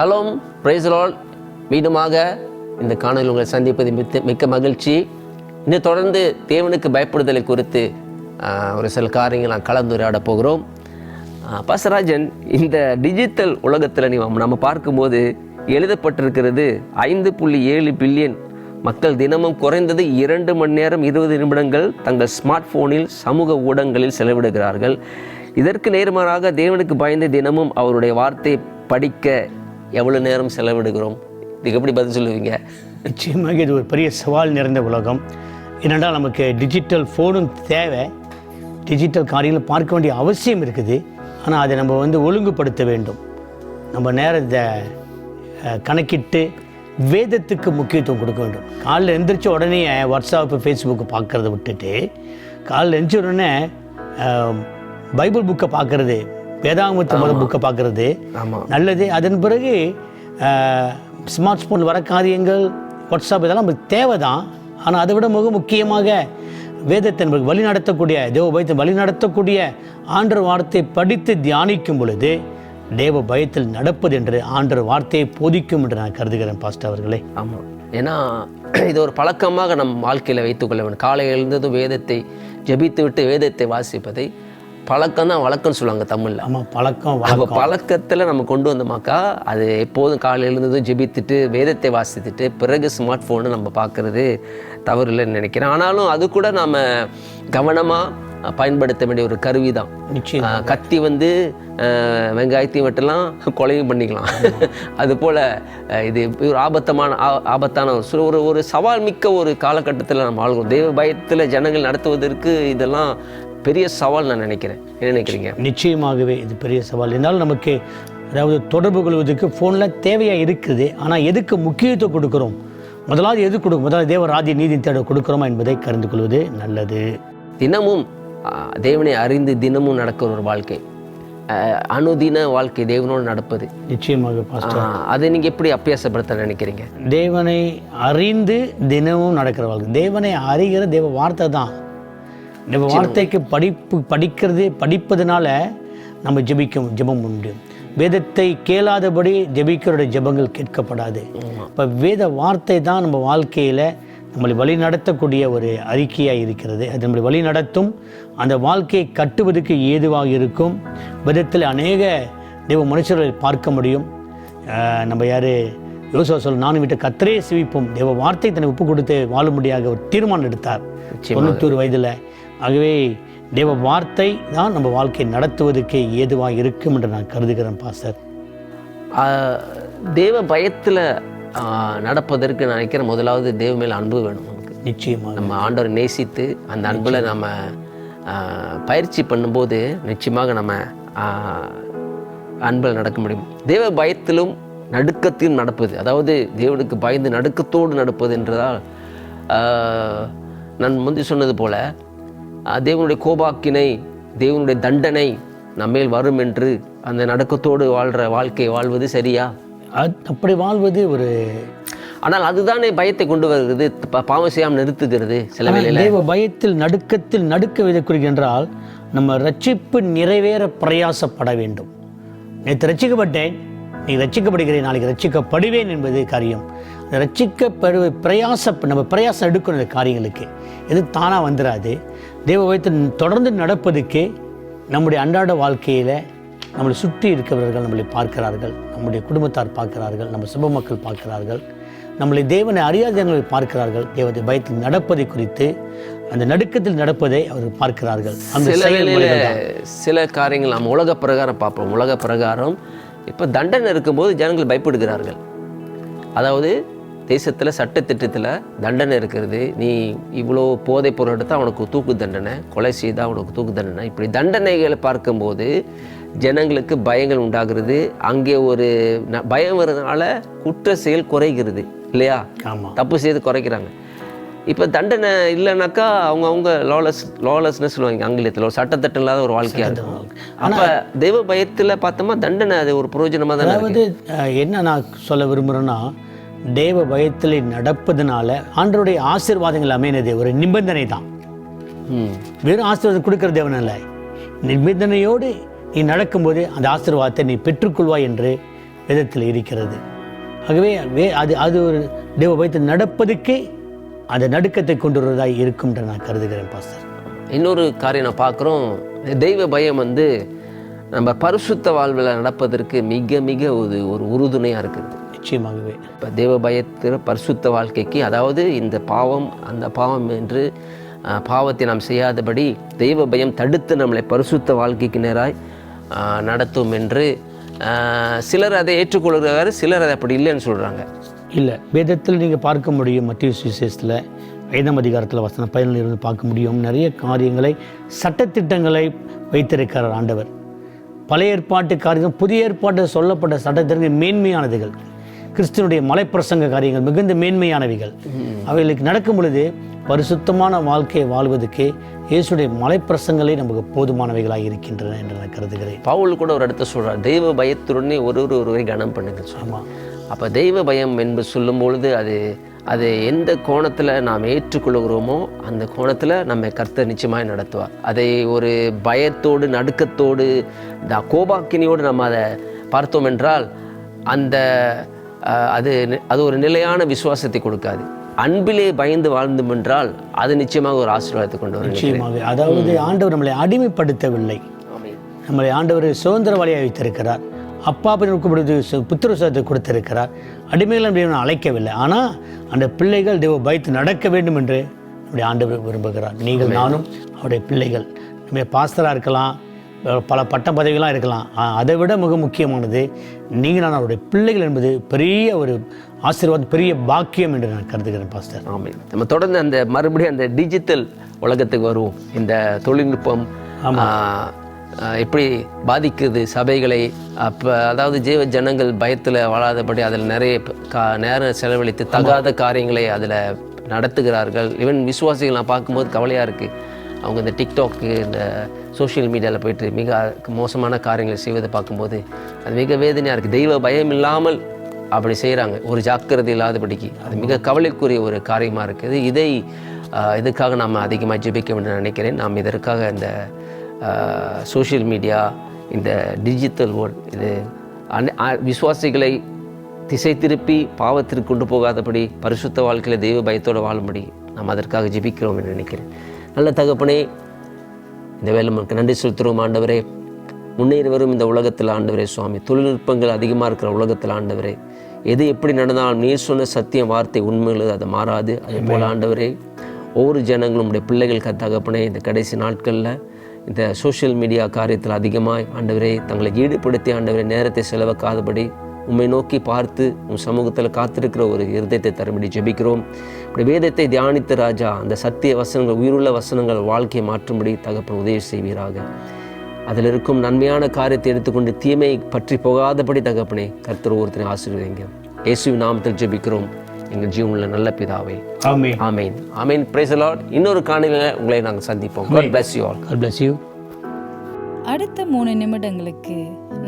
Shalom பிரைஸ்லால் மீண்டுமாக இந்த காணொலி உங்களை சந்திப்பது மிக்க மிக்க மகிழ்ச்சி. இன்னும் தொடர்ந்து தேவனுக்கு பயப்படுதலை குறித்து ஒரு சில காரியங்கள் நான் கலந்துரையாட போகிறோம். பசராஜன் இந்த டிஜிட்டல் உலகத்தில் நீ நம்ம பார்க்கும்போது எழுதப்பட்டிருக்கிறது ஐந்து புள்ளி ஏழு பில்லியன் மக்கள் தினமும் குறைந்தது இரண்டு மணி நேரம் இருபது நிமிடங்கள் தங்கள் ஸ்மார்ட் ஃபோனில் சமூக ஊடகங்களில் செலவிடுகிறார்கள். இதற்கு நேர்மாறாக தேவனுக்கு பயந்து தினமும் அவருடைய வார்த்தை படிக்க எவ்வளோ நேரம் செலவிடுகிறோம்? இதுக்கு எப்படி பதில் சொல்லுவீங்க? நிச்சயமாக இது ஒரு பெரிய சவால் நிறைந்த உலகம். ஏனென்றால் நமக்கு டிஜிட்டல் ஃபோனும் தேவை. டிஜிட்டல் காரியங்களை பார்க்க வேண்டிய அவசியம் இருக்குது. ஆனால் அதை நம்ம வந்து ஒழுங்குபடுத்த வேண்டும். நம்ம நேரத்தை கணக்கிட்டு வேதத்துக்கு முக்கியத்துவம் கொடுக்க வேண்டும். காலைல எழுந்திரிச்ச உடனே வாட்ஸ்அப்பு ஃபேஸ்புக்கு பார்க்குறத விட்டுட்டு காலைல எழுந்திரிச்ச உடனே பைபிள் புக்கை பார்க்குறது வேதாகமத்து முதல் புக்கை பார்க்கறது. நல்லது. அதன் பிறகு ஸ்மார்ட் ஃபோன் வர காரியங்கள் வாட்ஸ்அப் இதெல்லாம் நமக்கு தேவை தான் ஆனால் அதை விட மிக முக்கியமாக வேதத்தை நமக்கு வழி நடத்தக்கூடிய தேவ பயத்தை வழி நடத்தக்கூடிய ஆண்டர் வார்த்தை படித்து தியானிக்கும் பொழுது தேவ பயத்தில் நடப்பது என்று ஆண்டர் வார்த்தையை போதிக்கும் என்று நான் கருதுகிறேன் பாஸ்டர் அவர்களே. ஆமாம் ஏன்னா இது ஒரு பழக்கமாக நம் வாழ்க்கையில் வைத்துக்கொள்ள வேண்டும். காலை எழுந்ததும் வேதத்தை ஜெபித்து விட்டு வேதத்தை வாசிப்பதை பழக்கம் தான் வழக்கம்னு சொல்லுவாங்க தமிழில். ஆமாம் பழக்கம் அப்போ பழக்கத்தில் நம்ம கொண்டு வந்தோமாக்கா அது எப்போதும் காலையில் எழுந்ததும் ஜெபித்துட்டு வேதத்தை வாசித்துட்டு பிறகு ஸ்மார்ட் ஃபோனை நம்ம பார்க்குறது தவறு இல்லைன்னு நினைக்கிறேன். ஆனாலும் அது கூட நாம் கவனமாக பயன்படுத்த வேண்டிய ஒரு கருவி தான் கத்தி வந்து வெங்காயத்தையும் வெட்டலாம் கொலையும் பண்ணிக்கலாம். அது போல் இது ஒரு ஆபத்தமான ஆபத்தான ஒரு ஒரு ஒரு சவால் மிக்க ஒரு காலகட்டத்தில் நம்ம வாழ்கிறோம். தெய்வ பயத்தில் ஜனங்கள் நடத்துவதற்கு இதெல்லாம் பெரிய சவால் நான் நினைக்கிறேன். என்ன நினைக்கிறீங்க? நிச்சயமாகவே இது பெரிய சவால். இருந்தாலும் நமக்கு அதாவது தொடர்பு கொள்வதற்கு ஃபோனில் தேவையாக இருக்குது. ஆனால் எதுக்கு முக்கியத்துவம் கொடுக்குறோம்? முதலாவது எது கொடுக்கும்? முதலாவது தேவ ராஜ்ய நீதி தேட கொடுக்குறோமா என்பதை கருந்து கொள்வது நல்லது. தினமும் தேவனை அறிந்து தினமும் நடக்கிற ஒரு வாழ்க்கை. அனுதின வாழ்க்கை தேவனோடு நடப்பது. நிச்சயமாக அதை நீங்கள் எப்படி அபியாசப்படுத்த நினைக்கிறீங்க? தேவனை அறிந்து தினமும் நடக்கிற வாழ்க்கை. தேவனை அறிகிற தேவ வார்த்தை தான். தேவ வார்த்தைக்கு படிப்பு படிக்கிறது படிப்பதனால நம்ம ஜெபிக்க ஜெபம் உண்டு. வேதத்தை கேளாதபடி ஜெபிக்கிறோட ஜெபங்கள் கேட்கப்படாது. இப்போ வேத வார்த்தை தான் நம்ம வாழ்க்கையில் நம்மளை வழி நடத்தக்கூடிய ஒரு அறிக்கையாக இருக்கிறது. அது நம்மளை வழி நடத்தும் அந்த வாழ்க்கையை கட்டுவதற்கு ஏதுவாக இருக்கும். விதத்தில் அநேக தேவ மனுஷர்களை பார்க்க முடியும். நம்ம யார்? யோசுவா சொல் நானும் விட்டு கத்தரே சிவிப்போம். தேவ வார்த்தை தன்னை ஒப்பு கொடுத்து வாழும்படியாக ஒரு தீர்மானம் எடுத்தார். தொண்ணூத்தொரு வயதில். ஆகவே தேவ வார்த்தை தான் நம்ம வாழ்க்கையை நடத்துவதற்கு ஏதுவாக இருக்கும் என்று நான் கருதுகிறேன் பாஸ்டர். தேவ பயத்தில் நடப்பதற்கு நான் நினைக்கிறேன் முதலாவது தேவ மேல் அன்பு வேணும் நமக்கு. நிச்சயமாக. நம்ம ஆண்டவரை நேசித்து அந்த அன்பில் நம்ம பயிற்சி பண்ணும்போது நிச்சயமாக நம்ம அன்பில் நடக்க முடியும். தேவ பயத்திலும் நடுக்கத்திலும் நடப்பது அதாவது தேவனுக்கு பயந்து நடுக்கத்தோடு நடப்பது என்றதால் நான் முந்தி சொன்னது போல தேவனுடைய கோபாக்கினை தேவனுடைய தண்டனை நம்மேல் வரும் என்று அந்த நடுக்கத்தோடு வாழ்கிற வாழ்க்கையை வாழ்வது சரியா? அப்படி வாழ்வது ஒரு ஆனால் அதுதானே பயத்தை கொண்டு வருகிறது பாவம் செய்யாமல் நிறுத்துகிறது சில வேளையில். தேவ பயத்தில் நடுக்கத்தில் நடுக்க விதை என்றால் நம்ம ரட்சிப்பு நிறைவேற பிரயாசப்பட வேண்டும். நேற்று ரட்சிக்கப்பட்டேன் நீ ரட்சிக்கப்படுகிறேன் நாளைக்கு ரட்சிக்கப்படுவேன் என்பது காரியம். ரட்சிக்கப்படு பிரயாச நம்ம பிரயாசம் எடுக்கணும் இந்த காரியங்களுக்கு. எது தானாக வந்துடாது தேவ பயத்தில் தொடர்ந்து நடப்பதுக்கு நம்முடைய அன்றாட வாழ்க்கையில் நம்மளை சுற்றி இருக்கிறவர்கள் நம்மளை பார்க்கிறார்கள் நம்முடைய குடும்பத்தார் பார்க்கிறார்கள் நம்ம சுப மக்கள் பார்க்கிறார்கள் நம்மளை தேவனை அறியாத ஜனங்களை பார்க்கிறார்கள் தேவத்தை பயத்தில் நடப்பதை குறித்து அந்த நடுக்கத்தில் நடப்பதை அவர்கள் பார்க்கிறார்கள். அந்த சில காரியங்கள் நம்ம உலக பிரகாரம் பார்ப்போம். உலக பிரகாரம் இப்போ தண்டனை இருக்கும்போது ஜனங்கள் பயப்படுகிறார்கள். அதாவது தேசத்தில் சட்டத்திட்டத்தில் தண்டனை இருக்கிறது. நீ இவ்வளோ போதைப் பொருள் எடுத்தால் அவனுக்கு தூக்கு தண்டனை கொலை செய்தால் அவனுக்கு தூக்கு தண்டனை. இப்படி தண்டனைகளை பார்க்கும்போது ஜனங்களுக்கு பயங்கள் உண்டாகிறது. அங்கே ஒரு பயம் வர்றதுனால குற்ற செயல் குறைகிறது இல்லையா? தப்பு செய்து குறைக்கிறாங்க. இப்போ தண்டனை இல்லைனாக்கா அவங்க அவங்க லாலஸ் லாலஸ்னு சொல்லுவாங்க ஆங்கிலத்தில். ஒரு சட்டத்திட்டம் இல்லாத ஒரு வாழ்க்கையாக இருக்கும். அப்போ தெய்வ பயத்தில் பார்த்தோமா தண்டனை அது ஒரு பிரயோஜனமாக தானே அதாவது என்ன நான் சொல்ல விரும்புகிறேன்னா தேவ பயத்தில் நடப்பதனால ஆண்டருடைய ஆசீர்வாதங்கள் அமைனது ஒரு நிபந்தனை தான். வெறும் ஆசீர்வாதம் கொடுக்கிற தேவன் அல்ல. நிபந்தனையோடு நீ நடக்கும்போது அந்த ஆசீர்வாதத்தை நீ பெற்றுக்கொள்வாய் என்று விதத்தில் இருக்கிறது. ஆகவே வே அது அது ஒரு தேவ பயத்தை நடப்பதுக்கே அந்த நடுக்கத்தை கொண்டு வருவதாக இருக்கும் என்று நான் கருதுகிறேன் பாஸ்டர். இன்னொரு காரியம் நான் பார்க்குறோம். தெய்வ பயம் வந்து நம்ம பரிசுத்த வாழ்வில் நடப்பதற்கு மிக மிக ஒரு ஒரு உறுதுணையாக இருக்குது. நிச்சயமாகவே. இப்போ தேவ பயத்தில் பரிசுத்த வாழ்க்கைக்கு அதாவது இந்த பாவம் அந்த பாவம் என்று பாவத்தை நாம் செய்யாதபடி தெய்வ பயம் தடுத்து நம்மளை பரிசுத்த வாழ்க்கைக்கு நேராய் நடத்தும் என்று சிலர் அதை ஏற்றுக்கொள்கிறார் சிலர் அதை அப்படி இல்லைன்னு சொல்கிறாங்க இல்லை வேதத்தில் நீங்கள் பார்க்க முடியும் மத்திய சுவிசேஷத்தில் ஐந்தாம் அதிகாரத்தில் வசனம் பயனில் இருந்து பார்க்க முடியும். நிறைய காரியங்களை சட்டத்திட்டங்களை வைத்திருக்கிறார் ஆண்டவர். பழைய ஏற்பாட்டு காரியம் புதிய ஏற்பாட்டில் சொல்லப்பட்ட சட்டத்திற்கு மேன்மையானதுகள். கிறிஸ்துவனுடைய மலைப்பிரசங்க காரியங்கள் மிகுந்த மேன்மையானவைகள். அவைகளுக்கு நடக்கும் பொழுது பரிசுத்தமான வாழ்க்கையை வாழ்வதற்கு இயேசுடைய மலைப்பிரசங்களே நமக்கு போதுமானவைகளாக இருக்கின்றன என்று நான் கருதுகிறேன். பவுல் கூட ஒரு இடத்த சொல்கிறார் தெய்வ பயத்துடனே ஒரு ஒரு ஒருவரை கனம் பண்ணுங்க ஆமாம் அப்போ தெய்வ பயம் என்று சொல்லும் பொழுது அது அது எந்த கோணத்தில் நாம் ஏற்றுக்கொள்கிறோமோ அந்த கோணத்தில் நம்ம கர்த்தர் நிச்சயமாய் நடத்துவார். அதை ஒரு பயத்தோடு நடுக்கத்தோடு கோபாக்கினியோடு நம்ம அதை பார்த்தோம் என்றால் அந்த அது அது ஒரு நிலையான விசுவாசத்தை கொடுக்காது. அன்பிலே பயந்து வாழ்ந்தோம் என்றால் அது நிச்சயமாக ஒரு ஆசீர்வாதத்தை கொண்டு வரும் நிச்சயமாக. அதாவது ஆண்டவர் நம்மளை அடிமைப்படுத்தவில்லை. நம்மளை ஆண்டவர் சுதந்திரவாளியாக வைத்திருக்கிறார். அப்பா பொழுது புத்திரசத்தை கொடுத்திருக்கிறார். அடிமைகள் என்று அழைக்கவில்லை. ஆனால் அந்த பிள்ளைகள் தேவ பயத்து நடக்க வேண்டும் என்று நம்முடைய ஆண்டவர் விரும்புகிறார். நீங்கள் நானும் அவருடைய பிள்ளைகள். நம்ம பாஸ்டராக இருக்கலாம் பல பட்ட பதவிகளாக இருக்கலாம் அதை விட மிக முக்கியமானது நீங்கள் நான் அவருடைய பிள்ளைகள் என்பது பெரிய ஒரு ஆசீர்வாதம் பெரிய பாக்கியம் என்று நான் கருதுகிறேன் பாஸ்டர். ஆமாம் நம்ம தொடர்ந்து அந்த மறுபடியும் அந்த டிஜிட்டல் உலகத்துக்கு வருவோம். இந்த தொழில்நுட்பம் எப்படி பாதிக்குது சபைகளை அப்போ அதாவது ஜீவ ஜனங்கள் பயத்தில் வாழாதபடி அதில் நிறைய கா நேரம் செலவழித்து தகாத காரியங்களை அதில் நடத்துகிறார்கள். ஈவன் விசுவாசிகள் நான் பார்க்கும்போது கவலையாக இருக்குது அவங்க இந்த டிக்டாக்கு இந்த சோஷியல் மீடியாவில் போயிட்டு மிக மோசமான காரியங்களை செய்வதை பார்க்கும்போது அது மிக வேதனையாக இருக்குது தெய்வ பயம் இல்லாமல் அப்படி செய்கிறாங்க ஒரு ஜாக்கிரதை இல்லாதபடிக்கு. அது மிக கவலைக்குரிய ஒரு காரியமாக இருக்குது இதை இதுக்காக நாம் அதிகமாக ஜெபிக்க வேண்டும் நினைக்கிறேன். நாம் இதற்காக இந்த சோஷியல் மீடியா இந்த டிஜிட்டல் வேர்ல்ட் இது அனை- விசுவாசிகளை திசை திருப்பி பாவத்திற்கு கொண்டு போகாதபடி பரிசுத்த வாழ்க்கையில் தெய்வ பயத்தோடு வாழும்படி நாம் அதற்காக ஜெபிக்கிறோம் என்று நினைக்கிறேன். நல்ல தகப்பனே இந்த வேலை நமக்கு நன்றி செலுத்துகிறோம் ஆண்டவரே. முன்னேறி வரும் இந்த உலகத்தில் ஆண்டவரே சுவாமி. தொழில்நுட்பங்கள் அதிகமாக இருக்கிற உலகத்தில் ஆண்டவரே. எது எப்படி நடந்தாலும் நீர் சொன்ன சத்தியம் வார்த்தை உண்மையில் அது மாறாது. அதே போல் ஆண்டவரே ஒவ்வொரு ஜனங்களும் உடைய பிள்ளைகள் க- தகப்பனே இந்த கடைசி நாட்களில் இந்த சோஷியல் மீடியா காரியத்தில் அதிகமாக ஆண்டவரே தங்களை ஈடுபடுத்தி ஆண்டவரே நேரத்தை செலவக்காதபடி உம்மை நோக்கி பார்த்து உன் சமூகத்தில் காத்திருக்கிற ஒரு இருதயத்தை தரும்படி ஜெபிக்கிறோம். இப்படி வேதத்தை தியானித்த ராஜா அந்த சத்திய வசனங்கள் உயிருள்ள வசனங்கள் வாழ்க்கையை மாற்றும்படி தகப்பன் உதவி செய்வீராக. அதில் இருக்கும் நன்மையான காரியத்தை எடுத்துக்கொண்டு தீமை பற்றி போகாதபடி தகப்பனே கர்த்தர் ஒருத்தனை ஆசீர்வதிங்க. இயேசுவின் நாமத்தில் ஜெபிக்கிறோம். எங்கள் ஜீவனுள்ள நல்ல பிதாவே. ஆமே ஆமேன். ஆமேன். பிரைஸ் லார்ட் இன்னொரு காணொலியில் உங்களை நாங்கள் சந்திப்போம். God bless you all. God bless you. அடுத்த மூணு நிமிடங்களுக்கு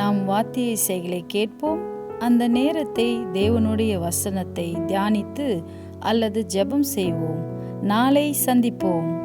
நாம் வாத்திய இசைகளை கேட்போம். அந்த நேரத்தை தேவனுடைய வசனத்தை தியானித்து அல்லது ஜெபம் செய்வோம். நாளை சந்திப்போம்.